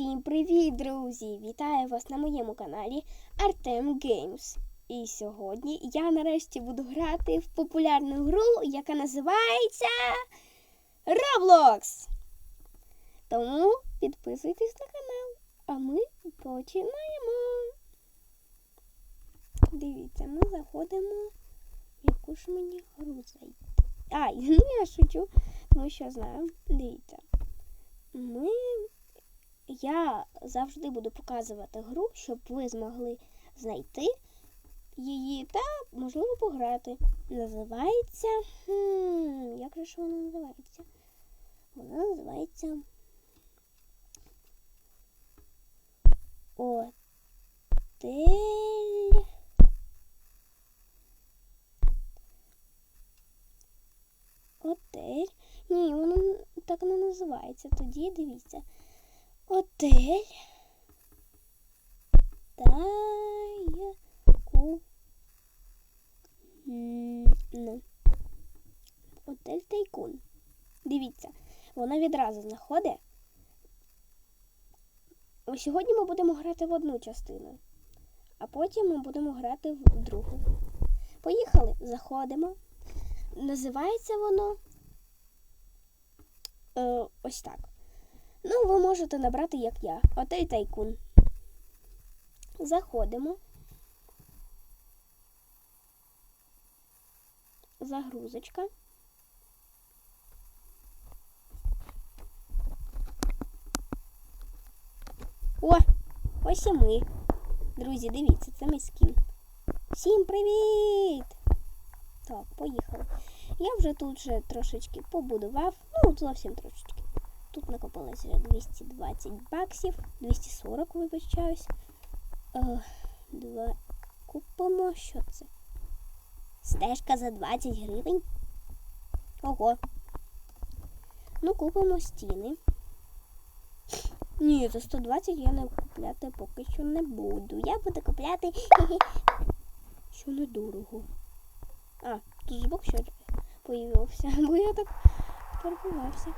Усім привіт, друзі! Вітаю вас на моєму каналі Artem Games. І сьогодні я нарешті буду грати в популярну гру, яка називається Roblox. Тому підписуйтесь на канал, а ми починаємо. Дивіться, ми заходимо в яку ж мені гру зайти. Ай, ну я шучу, тому що знаю. Дивіться. Ми я завжди буду показувати гру, щоб ви змогли знайти її та, можливо, пограти. Називається. Хм, як же вона називається? Вона називається. Отель. Отель. Ні, воно так не називається. Тоді дивіться. Отель. Тайку. Отель Тайкун. Дивіться, вона відразу знаходить. Сьогодні ми будемо грати в одну частину, а потім ми будемо грати в другу. Поїхали, заходимо. Називається воно е, ось так. Ну, ви можете набрати, як я. Отель Тайкун. Заходимо. Загрузочка. О! Ось і ми. Друзі, дивіться, це мій скін. Всім привіт! Так, поїхали. Я вже тут вже трошечки побудував. Ну, зовсім трошечки. Тут накопилося 220 баксів, 240, вибачаюсь. Е, два. Купимо. Що це? Стежка за 20 гривень. Ого. Ну, купимо стіни. Ні, за 120 я не купляти поки що не буду. Я буду купляти. Що недорого. А, тут звук що появився, бо я так торгувався.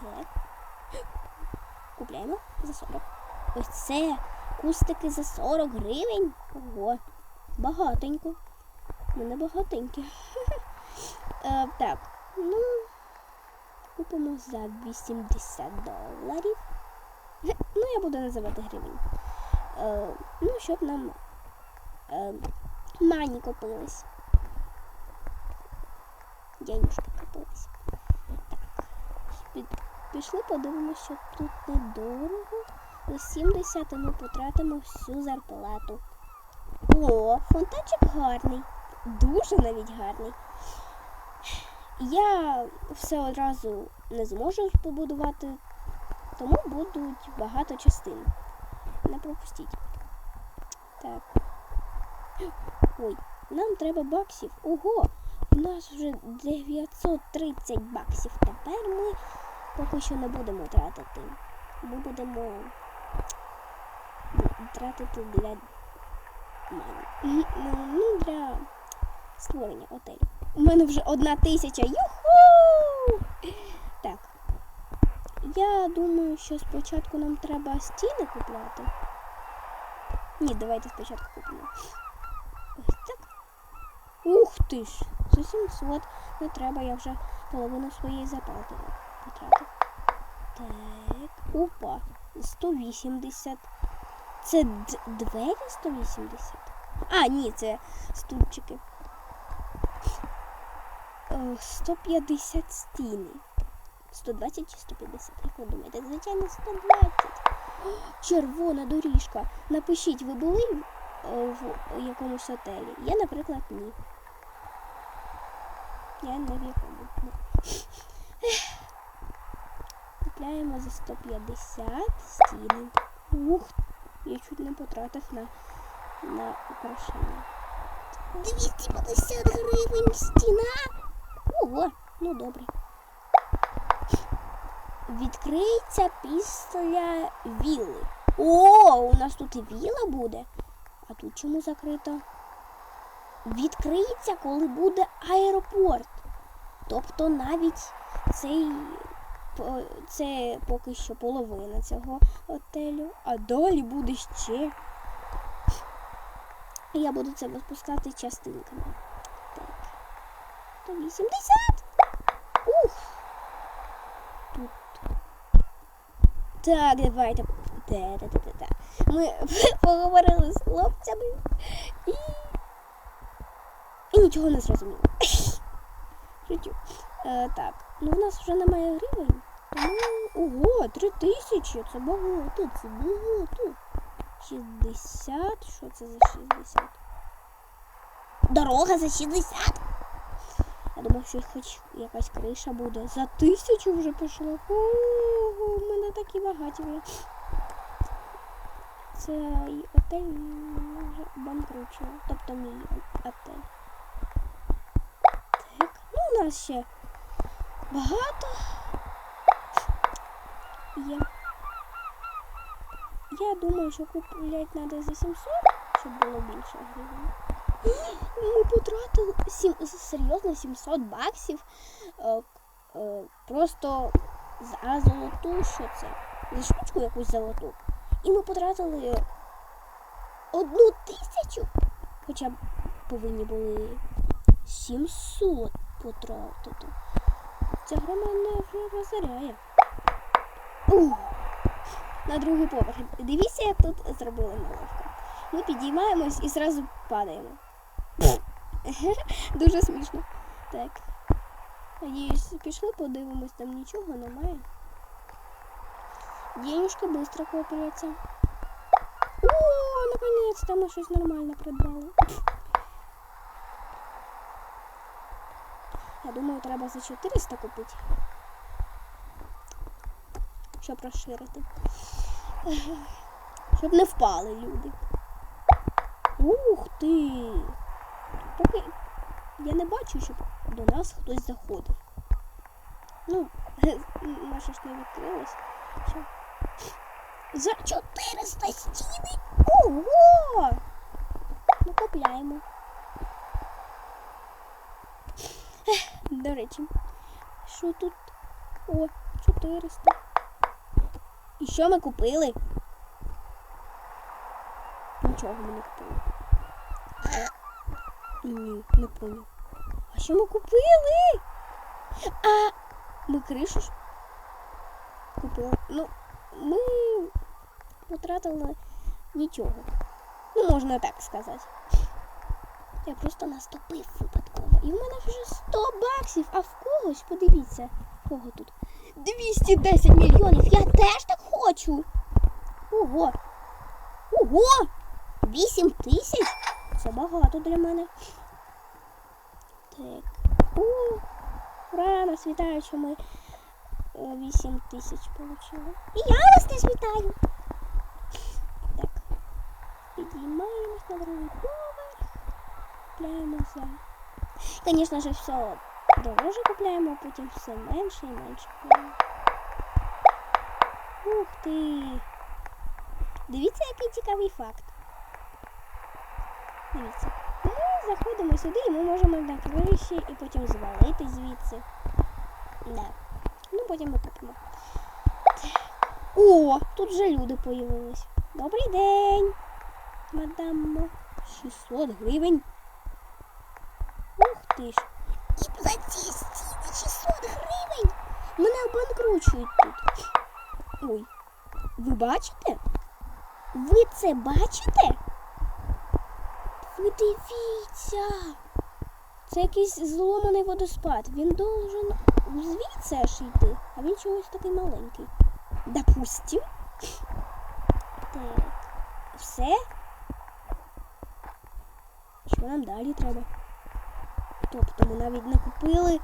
Так. Купляємо за 40. Ось це кустики за 40 гривень. Ого, багатенько. Мене багатенькі. е, так, ну, купимо за 80 доларів. ну, я буду називати гривень. Е, ну, щоб нам е, мані купились. Денюшки купились. Пішли, подивимося, що тут недорого. За 70 ми потратимо всю зарплату. О, фонтанчик гарний. Дуже навіть гарний. Я все одразу не зможу побудувати, тому будуть багато частин. Не пропустіть. Так. Ой, нам треба баксів. Ого! У нас вже 930 баксів. Тепер ми поки що не будемо тратити. Ми будемо тратити для ну, для створення отелю. У мене вже одна тисяча. Юху! Так. Я думаю, що спочатку нам треба стіни купляти. Ні, давайте спочатку купимо. Ось так. Ух ти ж! За 700 не треба, я вже половину своєї зарплати потратив. Так, опа, 180. Це двері 180? А, ні, це стульчики. 150 стіни. 120 чи 150, як ви думаєте? Звичайно, 120. Червона доріжка. Напишіть, ви були в якомусь отелі? Я, наприклад, ні. Я не в якому. Купляємо за 150 стіни. Ух, я чуть не потратив на на украшення. 250 гривень стіна. Ого, ну добре. Відкриється після вілли. О, у нас тут і віла буде. А тут чому закрито? Відкриється, коли буде аеропорт. Тобто навіть цей це поки що половина цього готелю, а далі буде ще. Я буду це розпускати частинками. Так. 180. Ух. Тут. Так, давайте. Да-да-да-да-да. Ми поговорили з хлопцями і. І нічого не зрозуміло. Е, так, ну в нас вже немає гривень. Тому. Ого, три тисячі. Це багато, це багато. 60. Що це за 60? Дорога за 60. Я думав, що хоч якась криша буде. За тисячу вже пішло. Ого, в мене такі багаті. Цей отель вже. Тобто мій отель. Так, ну у нас ще багато є. Я думаю, що купляти треба за 700, щоб було більше гривень. Ми потратили сім, серйозно 700 баксів е, е, просто за золоту, що це? За штучку якусь золоту. І ми потратили одну тисячу, хоча б повинні були 700 потратити. Ця гра мене вже розоряє. Ух. На другий поверх. Дивіться, як тут зробили неловко. Ми підіймаємось і зразу падаємо. Дуже смішно. Так. Надіюсь, пішли, подивимось, там нічого немає. Денежки швидко копляться. О, наконец-то ми щось нормально придбали. Я думаю, треба за 400 купити. Щоб розширити. Щоб не впали люди. Ух ти! Поки я не бачу, щоб до нас хтось заходив. Ну, наша ж не відкрилась. За 400 стіни? Ого! Ну, купляємо. До речі, що тут? О, 400. І що ми купили? Нічого ми не купили. Ні, не поняв. А що ми купили? А ми кришу ж купили. Ну, ми потратили нічого. Ну, можна так сказати. Я просто наступив випадково. І в мене вже 100 баксів, а в когось, подивіться, кого тут? 210 мільйонів. Я теж так хочу. Ого. Ого! 8 тисяч? Це багато для мене. Так. О, ура, нас що ми 8 тисяч отримали. І я вас теж вітаю. Так. Підіймаємось на другий поверх. Купляємо за. Звісно ж, все дороже купляємо, а потім все менше і менше купляємо. Ух ти! Дивіться, який цікавий факт. Дивіться. Ми заходимо сюди і ми можемо на криші і потім звалити звідси. Да. Ну, потім ми купимо. О, тут вже люди появились. Добрий день, мадам. 600 гривень. Ух ти ж. 600 гривень. Мене обанкручують тут. Ой. Ви бачите? Ви це бачите? Ви дивіться. Це якийсь зломаний водоспад. Він должен звідси аж йти, а він чогось такий маленький. Допустим. Так. Все. Що нам далі треба? Тобто ми навіть не купили.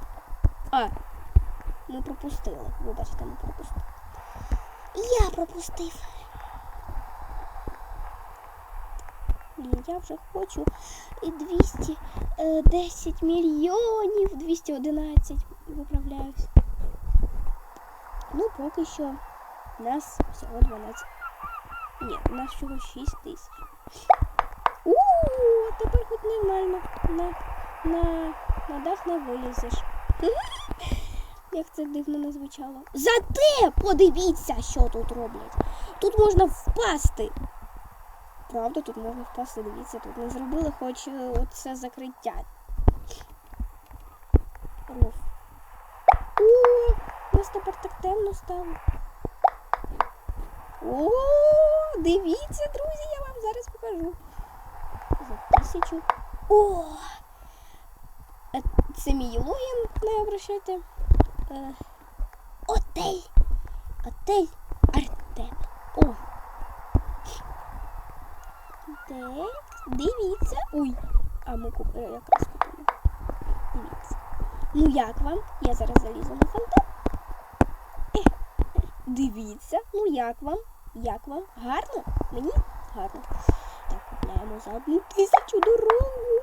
Ми пропустили. Вибачте, ми пропустили. Я пропустив. Я вже хочу і 210 мільйонів, 211, виправляюсь. Ну, поки що нас всього 12. Ні, у нас всього 6 тисяч. У, тепер хоч нормально. На, на, на дах не вилізеш. Як це дивно не звучало. Зате подивіться, що тут роблять. Тут можна впасти. Правда, тут можна впасти, дивіться, тут не зробили хоч е, оце закриття. Руф. О, у нас тепер так темно стало. О, дивіться, друзі, я вам зараз покажу. За тисячу. О! Е, Це мій логін, не обращайте. Е, Отель. Отель Артем. О. Так, дивіться. Ой, а ми купили якраз купимо. Дивіться. Ну як вам? Я зараз залізу на фонтан. Е, Дивіться, ну як вам? Як вам? Гарно? Мені гарно. Так, купляємо за одну тисячу дорогу.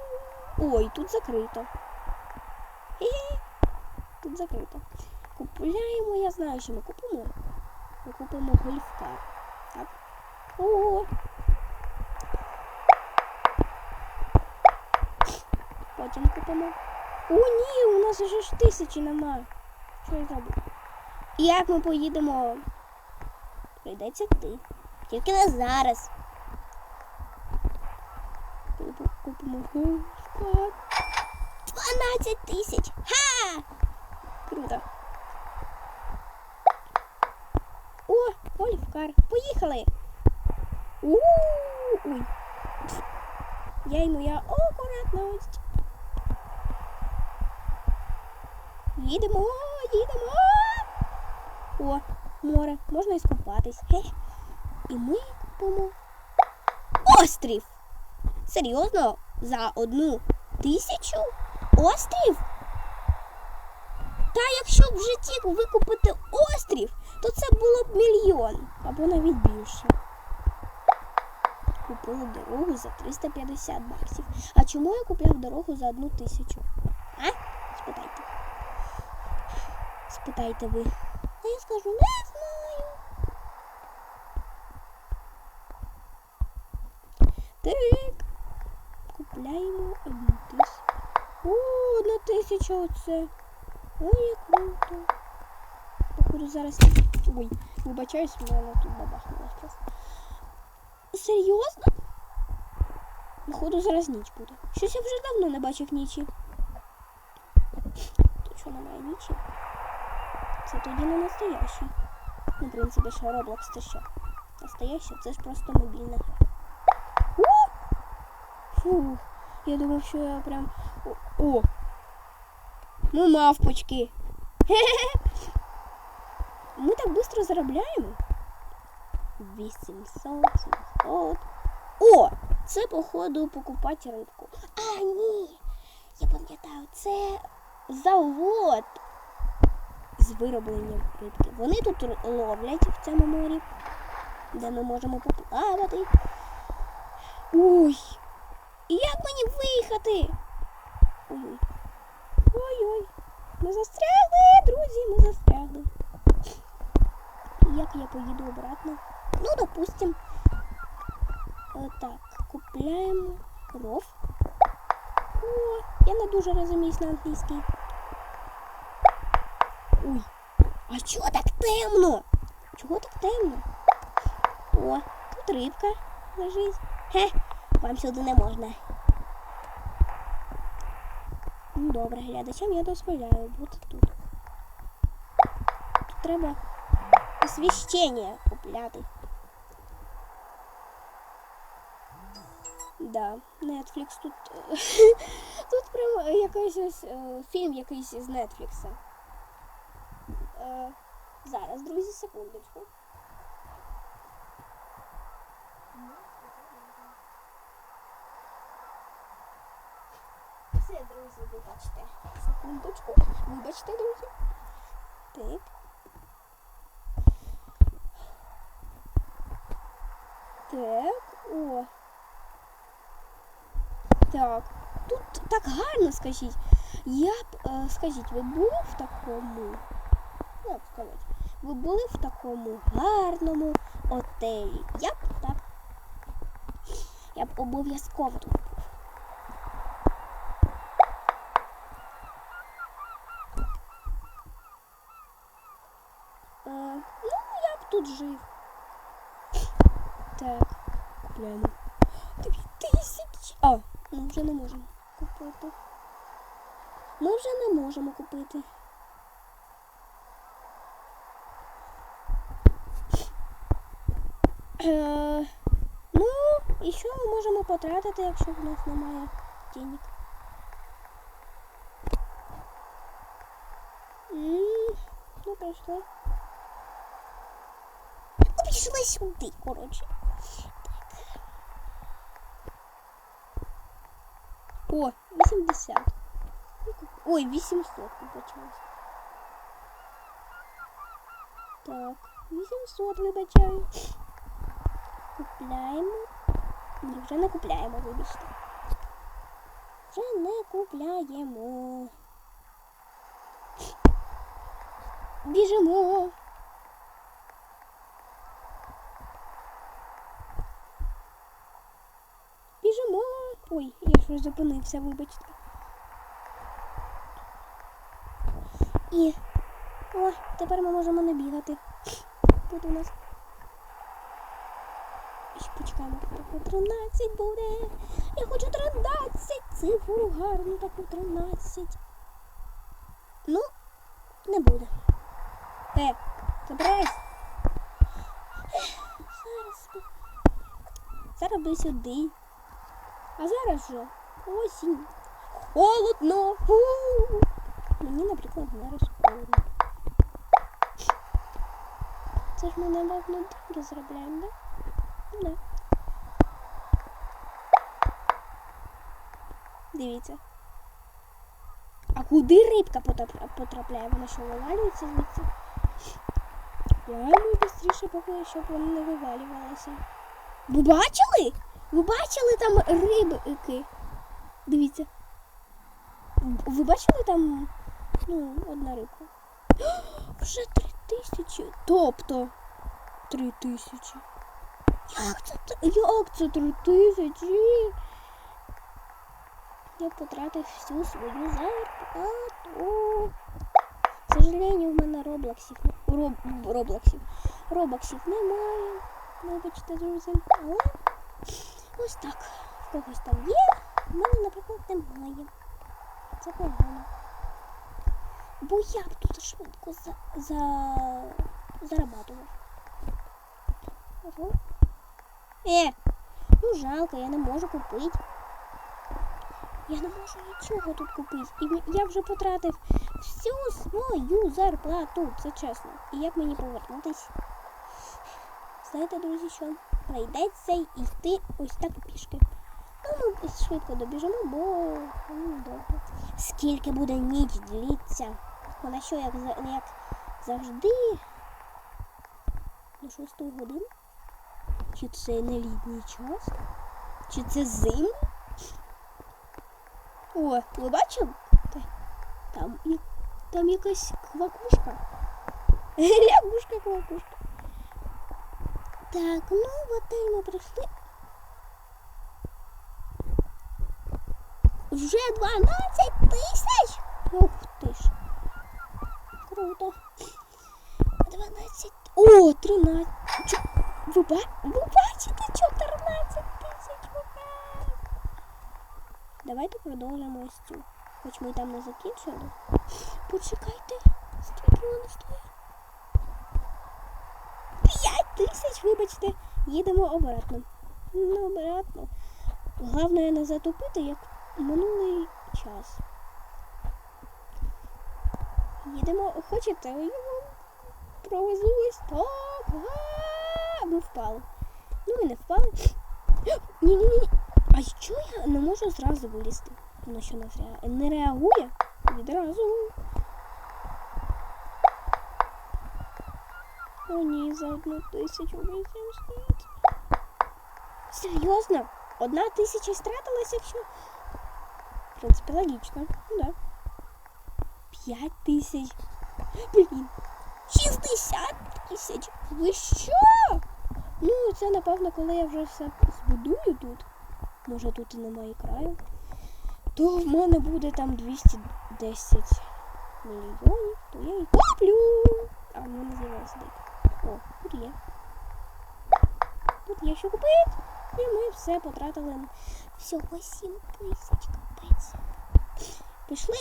Ой, тут закрито. Хе-хе. Тут закрито. Купляємо, я знаю, що ми купимо. Ми купимо гольфкар. Так. О. Потім купимо. О, ні, у нас вже ж тисячі нема. Що я зроблю? І як ми поїдемо? Прийдеться ти. Тільки не зараз. Купимо гольфкар. 12 тисяч! Ха! Круто. О, Олівкар. Поїхали. у Ой. Я й моя акуратність. Їдемо, їдемо. О, море. Можна іскупатись. Хе. І ми купимо острів. Серйозно? За одну тисячу? Острів? Якщо б в житті викупити острів, то це було б мільйон або навіть більше. Купили дорогу за 350 баксів. А чому я купляв дорогу за одну тисячу? А? Спитайте. Спитайте ви. А я скажу, не знаю. Так. Купляємо одну тисячу. О, одна тисяча оце. Ой, як круто. Походу зараз. Ой, вибачаюсь, мене тут бабахнулось просто. Серйозно? Походу зараз ніч буде. Щось я вже давно не бачив нічі. Тут що немає нічі? Це тоді не настоящий. Ну, в принципі, що Roblox це що? Настоящий, це ж просто мобільна гра. Фух, я думав, що я прям. О! О! Ну, мавпочки. Ми так швидко заробляємо. 800, 700. О! Це, походу, покупати рибку. А, ні! Я пам'ятаю, це завод з виробленням рибки. Вони тут ловлять в цьому морі, де ми можемо поплавати. Ой! Як мені виїхати? Ой-ой. Ой-ой. Ми застрягли, друзі, ми застрягли. Як я поїду обратно? Ну, допустим. Так, купляємо ров. О, я не дуже розуміюсь на англійській. Ой, а чого так темно? Чого так темно? О, тут рибка лежить. Хе, вам сюди не можна. Ну добре, глядачам я дозволяю бути тут. Тут треба освіщення купляти. Да, Netflix тут. тут прям якийсь ось, е, фільм якийсь з Netflix. Е, зараз, друзі, секундочку. Все, друзі, вибачте. Секундочку. Вибачте, друзі. Так. Так, о. Так. Тут так гарно, скажіть. Я б, е, скажіть, ви були в такому? Як сказати? Ви були в такому гарному отелі? Я б так. Я б обов'язково тут тут жив. Так, купляємо. Дві тисячі. А, ми вже не можемо купити. Ми вже не можемо купити. Е, ну, і що ми можемо потратити, якщо в нас немає денег? М, Ну, пройшли. Пішли сюди, коротше. О, 80. Ой, 800 вибачаюсь. Так, 800 вибачаю. Купляємо. Ні, вже не купляємо, вибачте. Вже не купляємо. Біжимо. Біжимо. Ой, я щось зупинився, вибачте. І. О, тепер ми можемо не бігати. Тут у нас. Ще почекаємо, таку 13 буде. Я хочу 13 цифру гарну таку 13. Ну, не буде. Е, забирайся. Зараз. Зараз би сюди. А зараз же осінь. Холодно. Фу. Мені, наприклад, зараз холодно. Це ж ми, напевно, деньги заробляємо, да? Ну, да. Дивіться. А куди рибка потрапляє? Вона що вивалюється звідси? Пливаємо швидше, поки щоб вони не вивалювалися. Ви бачили? Ви бачили там рибки? Дивіться. Ви бачили там ну, одна рибка? Вже три тисячі. Тобто три тисячі. Як це, як це три тисячі? Я потратив всю свою зарплату. К сожалению, в мене роблоксів, роб, роблоксів, робоксів немає. Вибачте, друзі. Але ось так. В когось там є, в мене, наприклад, немає. Це погано. Бо я б тут швидко за, за, зарабатував. Е, ну жалко, я не можу купити. Я не можу нічого тут купити. І я вже потратив всю свою зарплату, це чесно. І як мені повернутись? Знаєте, друзі, що прийдеться йти ось так пішки. Ну, ми швидко добіжимо, бо ну. Скільки буде ніч дліться? Вона що, як, як завжди? До 6 годин? Чи це не літній час? Чи це зим? О, ви бачили? Там, там якась квакушка. Лягушка квакушка. Так, ну в отель ми прийшли. Вже 12 тисяч? Ух ти ж. Круто. 12. О, 13. Чо- Ви, ба... ви бачите 14 тисяч! Давайте продовжимо ось цю. Хоч ми там не закінчили. Почекайте, скільки вона стоїть? 5 тисяч, вибачте, їдемо обратно. Ну, обратно. Головне не затопити, як минулий час. Їдемо, хочете, вам провезу ось так. Ми впали. Ну, ми не впали. Ні-ні-ні. А що я не можу зразу вилізти? Воно що не реагує відразу. О, ні, за одну тисячу вісімсот. Серйозно? Одна тисяча стратилась, якщо. В принципі, логічно. Ну да. П'ять тисяч. Блін. 60 тисяч. Ви що? Ну, це напевно, коли я вже все збудую тут. Може тут і немає краю. То в мене буде там 210 мільйонів, то я їх куплю. А в мене з'явилася. О, тут є. Тут є що купити. І ми все потратили. Всього 7 тисяч капець. Пішли.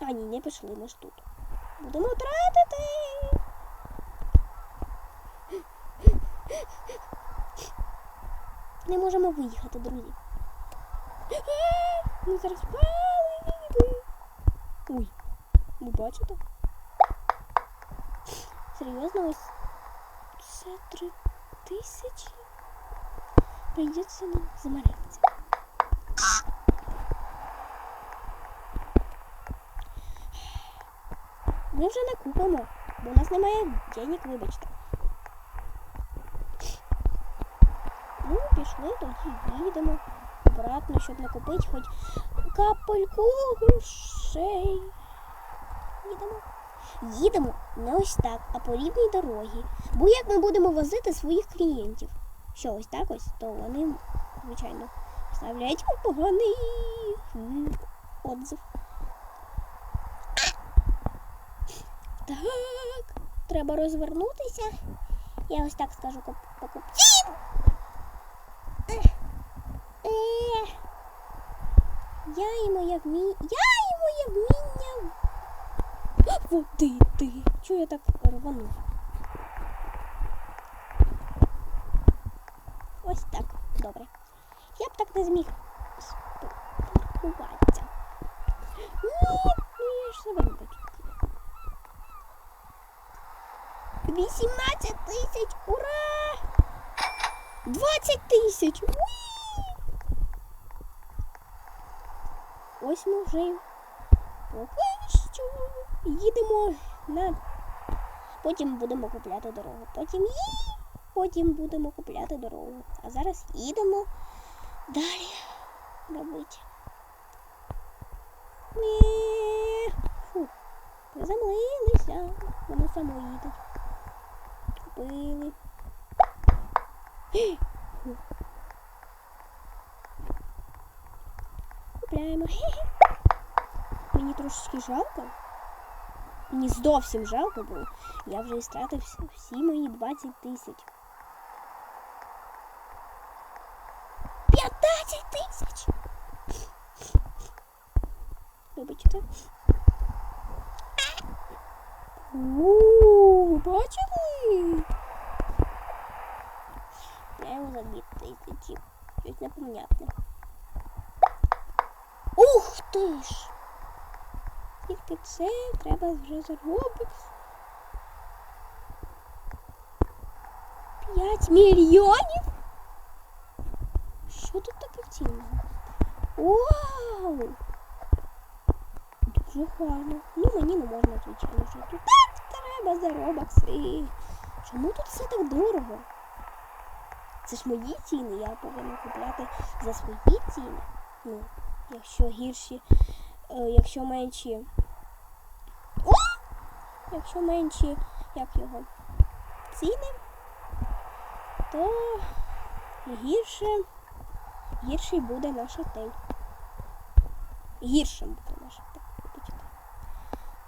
А, ні, не пішли, ми ж тут. Будемо тратити. Не можемо виїхати, друзі. Ми зараз пали. Ой, ви бачите? Серйозно, ось це три тисячі. Прийдеться нам замаритися. Ми вже не бо у нас немає денег, вибачте. Ну, пішли, тоді їдемо обратно, щоб накопити хоч капельку грошей. Їдемо. Їдемо не ось так, а по рівній дорогі. Бо як ми будемо возити своїх клієнтів? Що ось так ось, то вони, звичайно, ставляють поганий отзив. Так, треба розвернутися. Я ось так скажу ех. Я і моє вміння. Я і моє вміння. Водити. Чого я так рванув? Ось так. Добре. Я б так не зміг спілкуватися. Ні, ну я ж себе не бачу. 18 тисяч! Ура! 20 тисяч! Ось ми вже що їдемо на. Потім будемо купляти дорогу. Потім і потім будемо купляти дорогу. А зараз їдемо далі робити. Ні. Фу. Приземлилися. Воно само їде. Купили. Купляємо. Мені трошечки жалко. Мені зовсім жалко, бо я вже стратив всі, всі мої 20 тисяч. 15 тисяч! Вибачте. Ууу, ви бачили? Прямо за 2 тисячі. Щось непонятне. Ух ти ж! Тільки це треба вже заробити. 5 мільйонів? Що тут таке цінного? Вау! Дуже гарно. Ну мені не можна, звичайно, що так треба заробити. Чому тут все так дорого? Це ж мої ціни, я повинна купляти за свої ціни. Ну, якщо гірші, якщо менші. О! Якщо менші, як його, ціни, то гірше, гірший буде наш отель. Гіршим буде наш отель.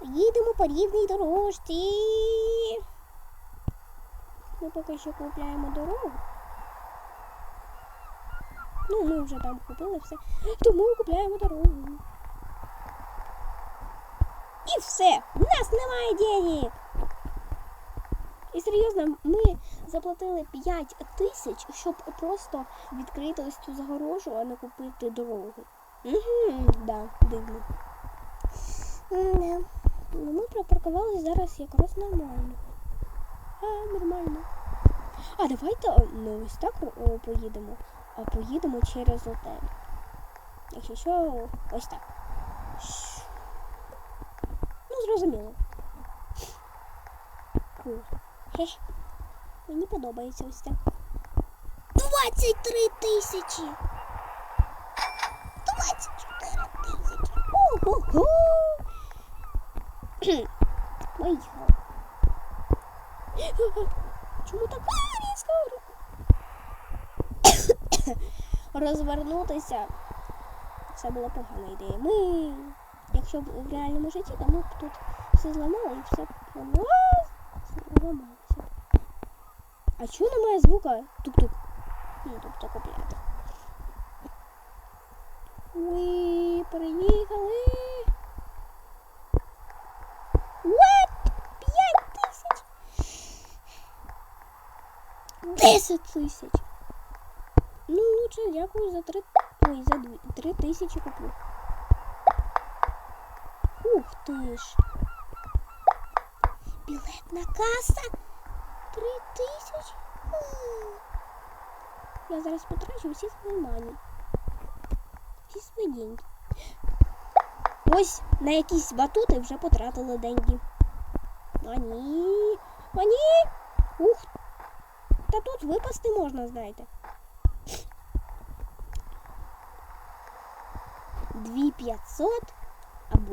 Їдемо по рівній дорожці. Ми поки що купляємо дорогу. Ну, ми вже там купили все. Тому купляємо дорогу. І все. У нас немає денег. І серйозно, ми заплатили 5 тисяч, щоб просто відкрити ось цю загорожу, а не купити дорогу. Угу, да, дивно. Ну, ми припаркувалися зараз якраз нормально. А, нормально. А давайте не ось так о, поїдемо, а поїдемо через отель. Якщо що, ось так. Зрозуміло. Хе. Мені подобається ось так. 23 тисячі! 24 тисячі! Ого-го! Поїхали. Чому так різко? Розвернутися. Це була погана ідея. Ми, якщо б в реальному житті, то ми б тут все зламали і все поламалося. Зламалося. А чого немає звука? Тук-тук. Ну, тобто купляти. Уи, приїхали. What? П'ять тисяч? Десять тисяч. Ну, лучше дякую за три. Ой, за дві. Три тисячі куплю. Ух ти ж. Білетна каса. Три тисячі. М. Я зараз потрачу всі свої мані. Всі свої деньги. Ось на якісь батути вже потратили деньги. Мані. Мані. Ух. Та тут випасти можна, знаєте. Дві п'ятсот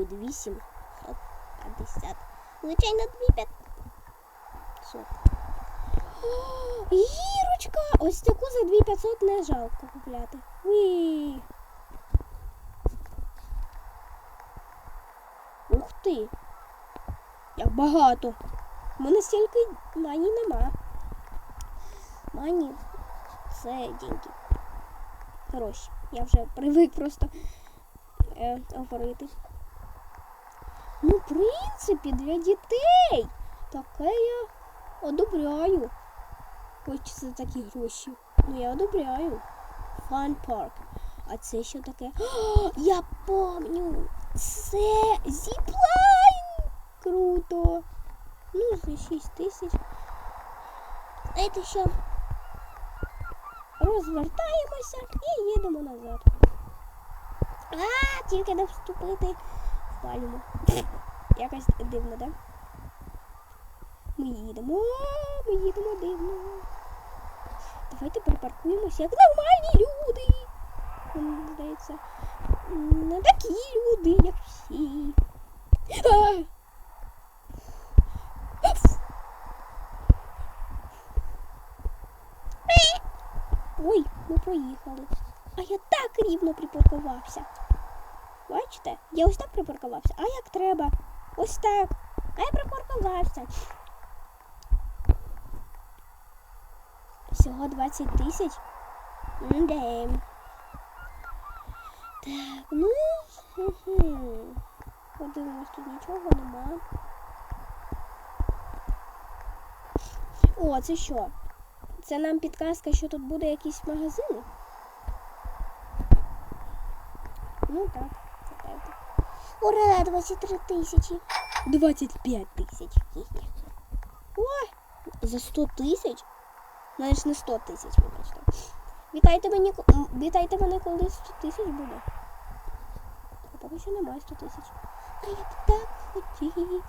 Дві сімсот п'ятдесят. Звичайно, дві п'ятсот. О, Гірочка! Ось таку за 2500 не жалко купляти. Уі. Ух ти! Як багато. У мене стільки мані нема. Мані це деньги. Хороші. Я вже привик просто е, говорити. Ну, в принципі, для дітей таке я одобряю. Хоч це такі гроші. Ну я одобряю. Фан парк. А це що таке? О, я помню. Це зіплайн. Круто. Ну, за 6 тисяч. Знаєте що? Розвертаємося і їдемо назад. А, тільки не вступити пальму. Якось дивно? Да? Ми їдемо, ми їдемо дивно. Давайте припаркуємося як нормальні люди. Мені здається, не такі люди, як всі. Ой, ми проїхали. А я так рівно припаркувався. Бачите? Я ось так припаркувався. А як треба? Ось так. А я припаркувався. Всього 20 тисяч? Мдем. Так, ну. Угу. Подивимось, тут нічого нема. О, це що? Це нам підказка, що тут буде якийсь магазин? Ну так. Ура, 23 тисячі. 25 тисяч. Ой, за 100 тисяч? Навіть не 100 тисяч, вибачте. Вітайте мені, вітайте мене, коли 100 тисяч буде. А поки що немає 100 тисяч. А я б так хотів.